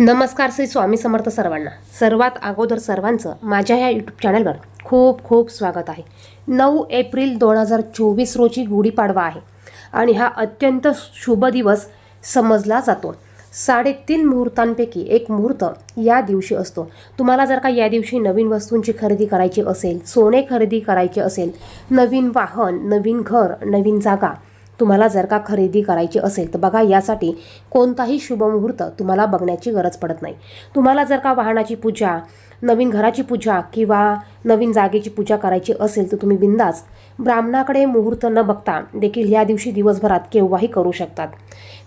नमस्कार श्री स्वामी समर्थ सर्वांना. सर्वात अगोदर सर्वांचं माझ्या या यूट्यूब चॅनलवर खूप खूप स्वागत आहे. नऊ एप्रिल दोन हजार चोवीस रोजी गुढीपाडवा आहे आणि हा अत्यंत शुभ दिवस समजला जातो. साडेतीन मुहूर्तांपैकी एक मुहूर्त या दिवशी असतो. तुम्हाला जर का या दिवशी नवीन वस्तूंची खरेदी करायची असेल सोने खरेदी करायचे असेल नवीन वाहन नवीन घर नवीन जागा तुम्हाला जर का खरेदी करायची असेल तर बघा यासाठी कोणताही शुभमुहूर्त तुम्हाला बघण्याची गरज पडत नाही. तुम्हाला जर का वाहनाची पूजा नवीन घराची पूजा किंवा नवीन जागेची पूजा करायची असेल तर तुम्ही बिंदास ब्राह्मणाकडे मुहूर्त न बघता देखील या दिवशी दिवसभरात केव्हाही करू शकतात.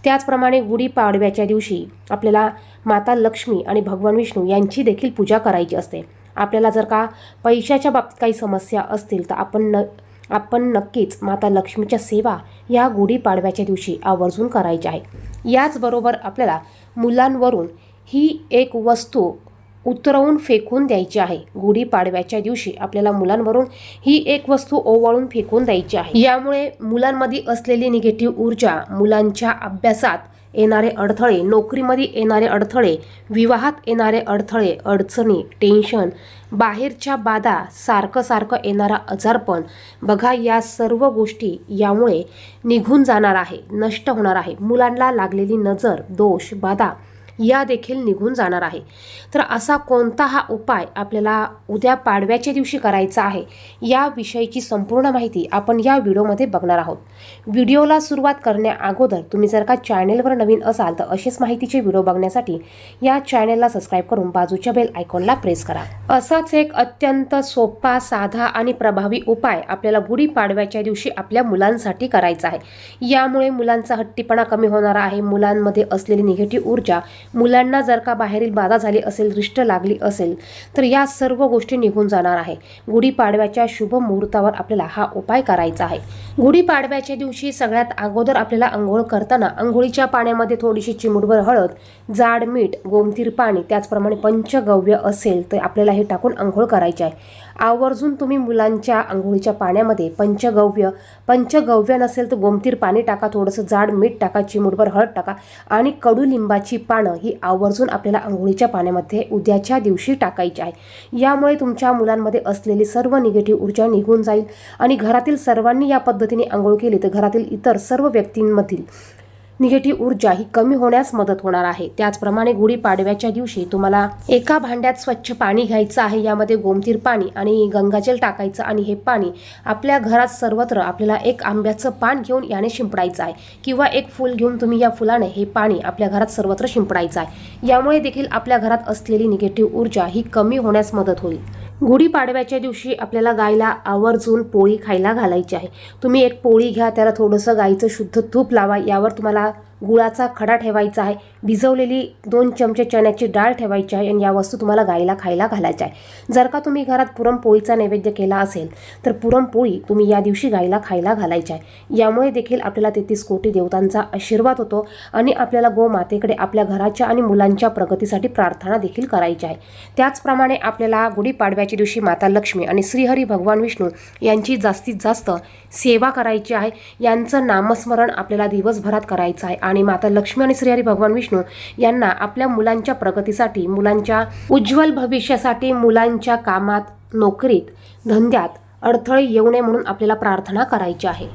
त्याचप्रमाणे गुढीपाडव्याच्या दिवशी आपल्याला माता लक्ष्मी आणि भगवान विष्णू यांची देखील पूजा करायची असते. आपल्याला जर का पैशाच्या बाबतीत काही समस्या असतील तर आपण न आपण नक्कीच माता लक्ष्मीच्या सेवा या गुढीपाडव्याच्या दिवशी आवर्जून करायच्या आहे. याचबरोबर आपल्याला मुलांवरून ही एक वस्तू उतरवून फेकून द्यायची आहे. गुढीपाडव्याच्या दिवशी आपल्याला मुलांवरून ही एक वस्तू ओवाळून फेकून द्यायची आहे. यामुळे मुलांमध्ये असलेली निगेटिव्ह ऊर्जा मुलांच्या अभ्यासात येणारे अडथळे नोकरीमध्ये येणारे अडथळे विवाहात येणारे अडथळे अडचणी टेन्शन बाहेरच्या बाधा सारखं सारखं येणारा आजारपण बघा या सर्व गोष्टी यामुळे निघून जाणार आहे नष्ट होणार आहे. मुलांना लागलेली नजर दोष बाधा या देखील निघून जाणार आहे. तर असा कोणता हा उपाय आपल्याला उद्या पाडव्याच्या दिवशी करायचा आहे या विषयीची संपूर्ण माहिती आपण या व्हिडिओमध्ये बघणार आहोत. व्हिडिओला सुरुवात करण्या अगोदर तुम्ही जर का चॅनेलवर नवीन असाल तर असेच माहितीचे व्हिडिओ बघण्यासाठी या चॅनेलला सबस्क्राईब करून बाजूच्या बेल आयकॉनला प्रेस करा. असाच एक अत्यंत सोपा साधा आणि प्रभावी उपाय आपल्याला गुढीपाडव्याच्या दिवशी आपल्या मुलांसाठी करायचा आहे. यामुळे मुलांचा हट्टीपणा कमी होणार आहे मुलांमध्ये असलेली निगेटिव्ह ऊर्जा मुलांना जर का बाहेरील बाधा झाली असेल रिष्ट लागली असेल तर या सर्व गोष्टी निघून जाणार आहे. गुढीपाडव्याच्या शुभ मुहूर्तावर आपल्याला हा उपाय करायचा आहे. गुढीपाडव्याच्या दिवशी सगळ्यात अगोदर आपल्याला आंघोळ करताना आंघोळीच्या पाण्यामध्ये थोडीशी चिमुटभर हळद जाड मीठ गोमतीर पाणी त्याचप्रमाणे पंचगव्य असेल तर आपल्याला हे टाकून आंघोळ करायचे आहे. आवर्जून तुम्ही मुलांच्या आंघोळीच्या पाण्यामध्ये पंचगव्य पंचगव्य नसेल तर गोमतीर पाणी टाका थोडंसं जाड मीठ टाका चिमुटभर हळद टाका आणि कडुलिंबाची पानं ही आवर्जून आपल्याला आंघोळीच्या पाण्यामध्ये उद्याच्या दिवशी टाकायची आहे. यामुळे तुमच्या मुलांमध्ये असलेली सर्व निगेटिव्ह ऊर्जा निघून जाईल आणि घरातील सर्वांनी या पद्धतीने आंघोळ केली तर घरातील इतर सर्व व्यक्तींमधील निगेटिव्ह ऊर्जा ही कमी होण्यास मदत होणार आहे. त्याचप्रमाणे गुढीपाडव्याच्या दिवशी तुम्हाला एका भांड्यात स्वच्छ पाणी घ्यायचं आहे यामध्ये गोमतीर पाणी आणि गंगाजल टाकायचं आणि हे पाणी आपल्या घरात सर्वत्र आपल्याला एक आंब्याचं पान घेऊन याने शिंपडायचं आहे किंवा एक फूल घेऊन तुम्ही या फुलाने हे पाणी आपल्या घरात सर्वत्र शिंपडायचं आहे. यामुळे देखील आपल्या घरात असलेली निगेटिव्ह ऊर्जा ही कमी होण्यास मदत होईल. गुढीपाडव्याच्या दिवशी आपल्याला गायला आवर्जून पोळी खायला घालायची आहे. तुम्ही एक पोळी घ्या त्याला थोडंसं गाईचं शुद्ध तूप लावा यावर तुम्हाला गुळाचा खडा ठेवायचा आहे. भिजवलेली दोन चमचे चण्याची डाळ ठेवायची आहे आणि या वस्तू तुम्हाला गाईला खायला घालायच्या आहे. जर का तुम्ही घरात पुरणपोळीचा नैवेद्य केला असेल तर पुरणपोळी तुम्ही या दिवशी गाईला खायला घालायची आहे. यामुळे देखील आपल्याला तेहतीस कोटी देवतांचा आशीर्वाद होतो आणि आपल्याला गोमातेकडे आपल्या घराच्या आणि मुलांच्या प्रगतीसाठी प्रार्थना देखील करायची आहे. त्याचप्रमाणे आपल्याला गुढीपाडव्याच्या दिवशी माता लक्ष्मी आणि श्रीहरी भगवान विष्णू यांची जास्तीत जास्त सेवा करायची आहे. यांचं नामस्मरण आपल्याला दिवसभरात करायचं आहे. आणि माता लक्ष्मी आणि श्रीहरी भगवान विष्णू यांना आपल्या मुलांच्या प्रगतीसाठी मुलांच्या उज्ज्वल भविष्यासाठी मुलांच्या कामात नोकरीत धंद्यात अडथळे येऊ नये म्हणून आपल्याला प्रार्थना करायची आहे.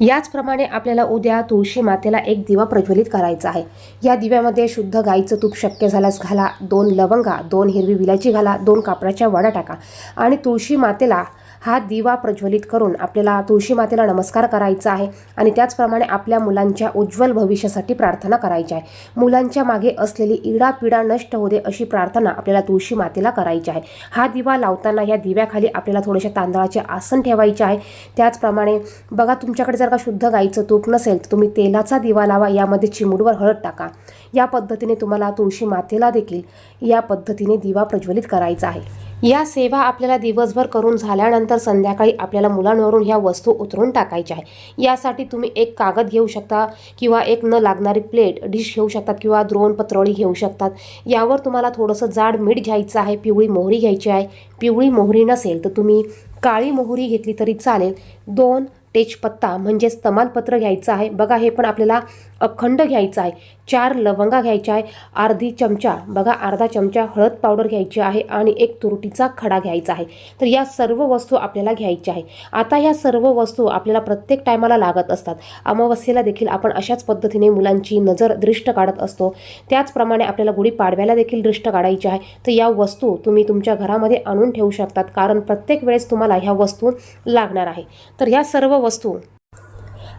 याचप्रमाणे आपल्याला उद्या तुळशी मातेला एक दिवा प्रज्वलित करायचा आहे. या दिव्यामध्ये शुद्ध गाईचं तूप शक्य झाल्यास घाला दोन लवंगा दोन हिरवी विलाची घाला दोन कापडाच्या वड्या टाका आणि तुळशी मातेला हा दिवा प्रज्वलित करून आपल्याला तुळशी मातेला नमस्कार करायचा आहे आणि त्याचप्रमाणे आपल्या मुलांच्या उज्ज्वल भविष्यासाठी प्रार्थना करायची आहे. मुलांच्या मागे असलेली इडापिडा नष्ट होऊ दे अशी प्रार्थना आपल्याला तुळशी मातेला करायची आहे. हा दिवा लावताना या दिव्याखाली आपल्याला थोडेसे तांदळाचे आसन ठेवायचे आहे. त्याचप्रमाणे बघा तुमच्याकडे जर का शुद्ध गाईचं तूप नसेल तर तुम्ही तेलाचा दिवा लावा. यामध्ये चिमुडवर हळद टाका. या पद्धतीने तुम्हाला तुळशी मातेला देखील या पद्धतीने दिवा प्रज्वलित करायचा आहे. या सेवा आपल्याला दिवसभर करून झाल्यानंतर संध्याकाळी आपल्याला मुलांवरून ह्या वस्तू उतरून टाकायच्या आहे यासाठी तुम्ही एक कागद घेऊ शकता किंवा एक न लागणारी प्लेट डिश घेऊ शकतात किंवा द्रोण पत्रोळी घेऊ शकतात. यावर तुम्हाला थोडंसं जाड मीठ घ्यायचं आहे पिवळी मोहरी घ्यायची आहे. पिवळी मोहरी नसेल तर तुम्ही काळी मोहरी घेतली तरी चालेल. दोन तेजपत्ता म्हणजेच तमालपत्र घ्यायचं आहे. बघा हे पण आपल्याला अखंड घ्यायचं आहे. चार लवंगा घ्यायच्या आहे अर्धी चमचा. बघा अर्धा चमचा हळद पावडर घ्यायची आहे आणि एक तुरटीचा खडा घ्यायचा आहे. तर या सर्व वस्तू आपल्याला घ्यायच्या आहे. आता या सर्व वस्तू आपल्याला प्रत्येक टायमाला लागत असतात. अमावस्येला देखील आपण अशाच पद्धतीने मुलांची नजर दृष्ट काढत असतो. त्याचप्रमाणे आपल्याला गुढीपाडव्याला देखील दृष्ट काढायची आहे. तर या वस्तू तुम्ही तुमच्या घरामध्ये आणून ठेवू शकतात. कारण प्रत्येक वेळेस तुम्हाला ह्या वस्तू लागणार आहे. तर ह्या सर्व वस्तू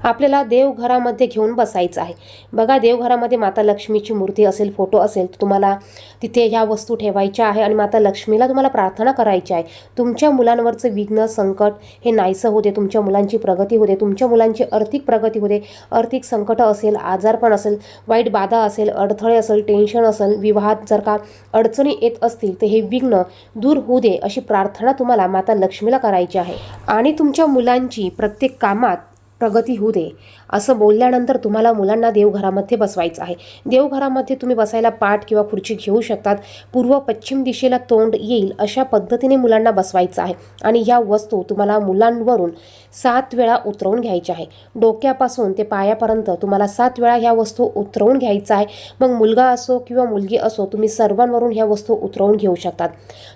आपल्याला देवघरामध्ये घेऊन बसायचं आहे. बघा देवघरामध्ये माता लक्ष्मीची मूर्ती असेल फोटो असेल तर तुम्हाला तिथे ह्या वस्तू ठेवायच्या आहे आणि माता लक्ष्मीला तुम्हाला प्रार्थना करायची आहे. तुमच्या मुलांवरचं विघ्न संकट हे नाहीसं होते तुमच्या मुलांची प्रगती होते तुमच्या मुलांची आर्थिक प्रगती होते आर्थिक संकट असेल आजारपण असेल वाईट बाधा असेल अडथळे असेल टेन्शन असेल विवाहात जर का अडचणी येत असतील तर हे विघ्न दूर होऊ दे अशी प्रार्थना तुम्हाला माता लक्ष्मीला करायची आहे. आणि तुमच्या मुलांची प्रत्येक कामात प्रगती होऊ दे. असं बोलल्यानंतर तुम्हाला मुलांना देवघरामध्ये बसवायचं आहे. देवघरामध्ये तुम्ही बसायला पाठ किंवा खुर्ची घेऊ शकतात. पूर्व पश्चिम दिशेला तोंड येईल अशा पद्धतीने मुलांना बसवायचं आहे. आणि या वस्तू तुम्हाला मुलांवरून सात वेळा उतरवून घ्यायच्या आहे. डोक्यापासून ते पायापर्यंत तुम्हाला सात वेळा ह्या वस्तू उतरवून घ्यायचा आहे. मग मुलगा असो किंवा मुलगी असो तुम्ही सर्वांवरून ह्या वस्तू उतरवून घेऊ शकतात.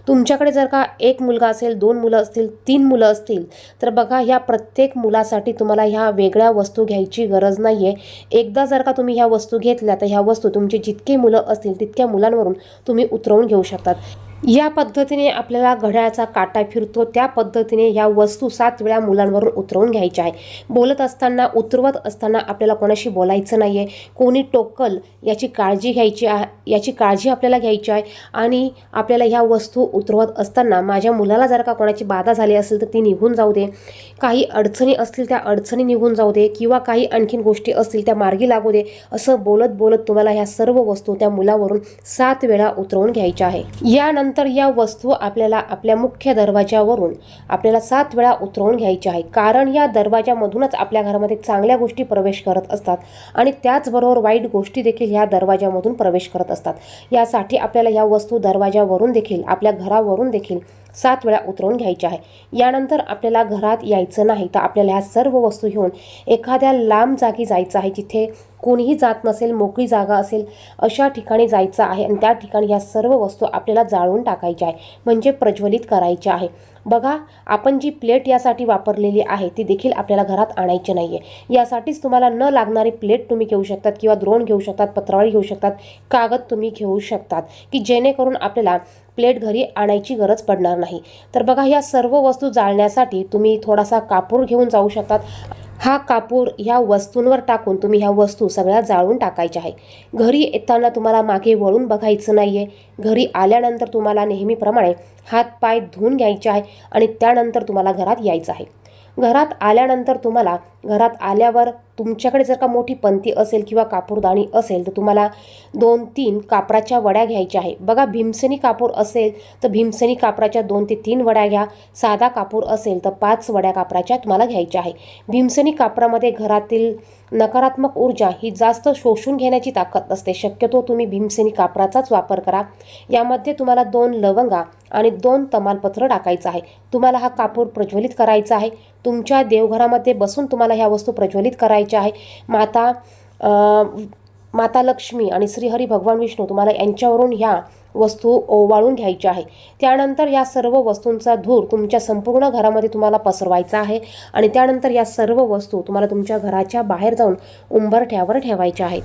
तुमच्याकडे जर का एक मुलगा असेल दोन मुलं असतील तीन मुलं असतील तर बघा ह्या प्रत्येक मुलासाठी तुम्हाला ह्या वेगळ्या वस्तू घ्यायची गरज नाही आहे एकदा जर का तुम्ही ह्या वस्तू घेतल्या तर ह्या वस्तू तुमची जितकी मुलं असतील तितक्या मुलांवरून तुम्ही उतरवून घेऊ शकतात. या पद्धतीने आपल्याला घड्याळाचा काटा फिरतो त्या पद्धतीने या वस्तू सात वेळा मुलांवरून उतरवून घ्यायच्या आहे बोलत असताना उतरवत असताना आपल्याला कोणाशी बोलायचं नाही आहे कोणी टोकल याची काळजी घ्यायची आहे याची काळजी आपल्याला घ्यायची आहे. आणि आपल्याला ह्या वस्तू उतरवत असताना माझ्या मुलाला जर का कोणाची बाधा झाली असेल तर ती निघून जाऊ दे. काही अडचणी असतील त्या अडचणी निघून जाऊ दे. किंवा काही आणखीन गोष्टी असतील त्या मार्गी लागू दे. असं बोलत बोलत तुम्हाला ह्या सर्व वस्तू त्या मुलावरून सात वेळा उतरवून घ्यायच्या आहे यानंतर या वस्तू आपल्याला आपल्या मुख्य दरवाजावरून आपल्याला सात वेळा उतरवून घ्यायच्या आहे. कारण या दरवाजामधूनच आपल्या घरामध्ये चांगल्या गोष्टी प्रवेश करत असतात आणि त्याचबरोबर वाईट गोष्टी देखील ह्या दरवाजामधून प्रवेश करत असतात. यासाठी आपल्याला ह्या वस्तू दरवाजावरून देखील आपल्या घरावरून देखील सात वेळा उतरवून घ्यायच्या आहे. यानंतर आपल्याला घरात यायचं नाही तर आपल्याला ह्या सर्व वस्तू घेऊन एखाद्या लांब जागी जायचं आहे जिथे कोणीही जात नसेल मोकळी जागा असेल अशा ठिकाणी जायचं आहे आणि त्या ठिकाणी ह्या सर्व वस्तू आपल्याला जाळून टाकायच्या आहे म्हणजे प्रज्वलित करायच्या आहे. बघा आपण जी प्लेट यासाठी वापरलेली आहे ती देखील आपल्याला घरात आणायची नाही आहे यासाठीच तुम्हाला न लागणारी प्लेट तुम्ही घेऊ शकतात किंवा द्रोण घेऊ शकतात पत्रावळी घेऊ शकतात कागद तुम्ही घेऊ शकतात की जेणेकरून आपल्याला प्लेट घरी आणायची गरज पडणार नाही. तर बघा ह्या सर्व वस्तू जाळण्यासाठी तुम्ही थोडासा कापूर घेऊन जाऊ शकतात. हा कापूर ह्या वस्तूंवर टाकून तुम्ही ह्या वस्तू सगळ्या जाळून टाकायच्या आहे घरी येताना तुम्हाला मागे वळून बघायचं नाही आहे घरी आल्यानंतर तुम्हाला नेहमीप्रमाणे हात पाय धुवून घ्यायचे आहे आणि त्यानंतर तुम्हाला घरात यायचं आहे. घरात आल्यानंतर तुम्हाला घरात आल्यावर तुमच्याकडे जर का मोठी पंती असेल किंवा कापूरदाणी असेल तर तुम्हाला दोन तीन कापराच्या वड्या घ्यायच्या आहे बघा भीमसेनी कापूर असेल तर भीमसेनी कापराच्या दोन ते तीन वड्या घ्या. साधा कापूर असेल तर पाच वड्या कापराच्या तुम्हाला घ्यायच्या आहे भीमसेनी कापरामध्ये घरातील नकारात्मक ऊर्जा ही जास्त शोषून घेण्याची ताकद असते. शक्यतो तुम्ही भीमसेनी कापराचाच वापर करा. यामध्ये तुम्हाला दोन लवंगा आणि दोन तमालपत्र टाकायचं आहे. तुम्हाला हा कापूर प्रज्वलित करायचा आहे. तुमच्या देवघरामध्ये बसून तुम्हाला ह्या वस्तू प्रज्वलित करायच्या आहे. माता माता लक्ष्मी आणि श्रीहरी भगवान विष्णू तुम्हाला यांच्यावरून ह्या वस्तू ओवाळून घ्यायच्या आहे त्यानंतर या सर्व वस्तूंचा धूर तुमच्या संपूर्ण घरामध्ये तुम्हाला पसरवायचा आहे आणि त्यानंतर या सर्व वस्तू तुम्हाला तुमच्या घराच्या बाहेर जाऊन उंबरठ्यावर ठेवायच्या आहेत.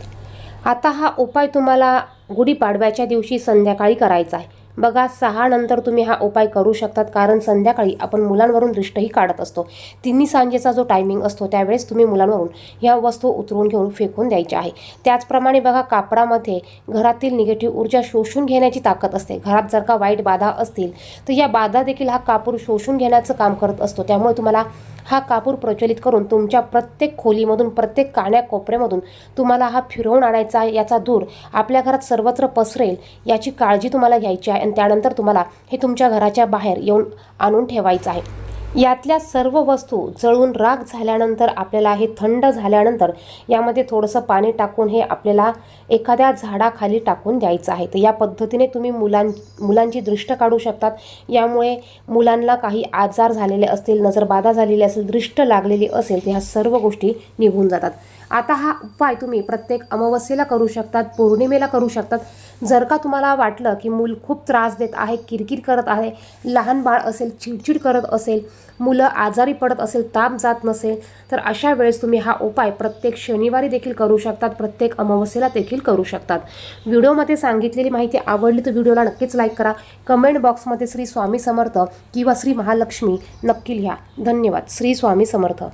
आता हा उपाय तुम्हाला गुढीपाडव्याच्या दिवशी संध्याकाळी करायचा आहे. बघा सहा नंतर तुम्ही हा उपाय करू शकतात कारण संध्याकाळी आपण मुलांवरून दृष्टही काढत असतो. तिन्ही सांजेचा जो टायमिंग असतो त्यावेळेस तुम्ही मुलांवरून ह्या वस्तू उतरून घेऊन फेकून द्यायच्या आहे. त्याचप्रमाणे बघा कापडामध्ये घरातील निगेटिव्ह ऊर्जा शोषून घेण्याची ताकद असते. घरात जर का वाईट बाधा असतील तर या बाधा देखील हा कापूर शोषून घेण्याचं काम करत असतो. त्यामुळे तुम्हाला हा कापूर प्रचलित करून तुमच्या प्रत्येक खोलीमधून प्रत्येक काण्या कोपऱ्यामधून तुम्हाला हा फिरवून आणायचा आहे याचा धूर आपल्या घरात सर्वत्र पसरेल याची काळजी तुम्हाला घ्यायची आहे आणि त्यानंतर तुम्हाला हे तुमच्या घराच्या बाहेर येऊन आणून ठेवायचं आहे. यातल्या सर्व वस्तू जळून राख झाल्यानंतर आपल्याला हे थंड झाल्यानंतर यामध्ये थोडंसं पाणी टाकून हे आपल्याला एखाद्या झाडाखाली टाकून द्यायचं आहे. तर या पद्धतीने तुम्ही मुलां मुलांची दृष्ट काढू शकतात. यामुळे मुलांना काही आजार झालेले असतील नजरबाधा झालेली असेल दृष्ट लागलेली असेल तर ह्या सर्व गोष्टी निघून जातात. आता हा उपाय तुम्ही प्रत्येक अमावस्येला करू शकतात पौर्णिमेला करू शकतात. जर का तुम्हाला वाटलं की मूल खूप त्रास देत आहे किरकिर करत आहे लहान बाळ असेल चिडचिड करत असेल मुलं आजारी पडत असेल ताप जात नसेल तर अशा वेळेस तुम्ही हा उपाय प्रत्येक शनिवारी देखील करू शकतात प्रत्येक अमावस्येला देखील करू शकतात. व्हिडिओमध्ये सांगितलेली माहिती आवडली तर व्हिडिओला नक्कीच लाईक करा. कमेंट बॉक्समध्ये श्री स्वामी समर्थ किंवा श्री महालक्ष्मी नक्की लिहा. धन्यवाद. श्री स्वामी समर्थ.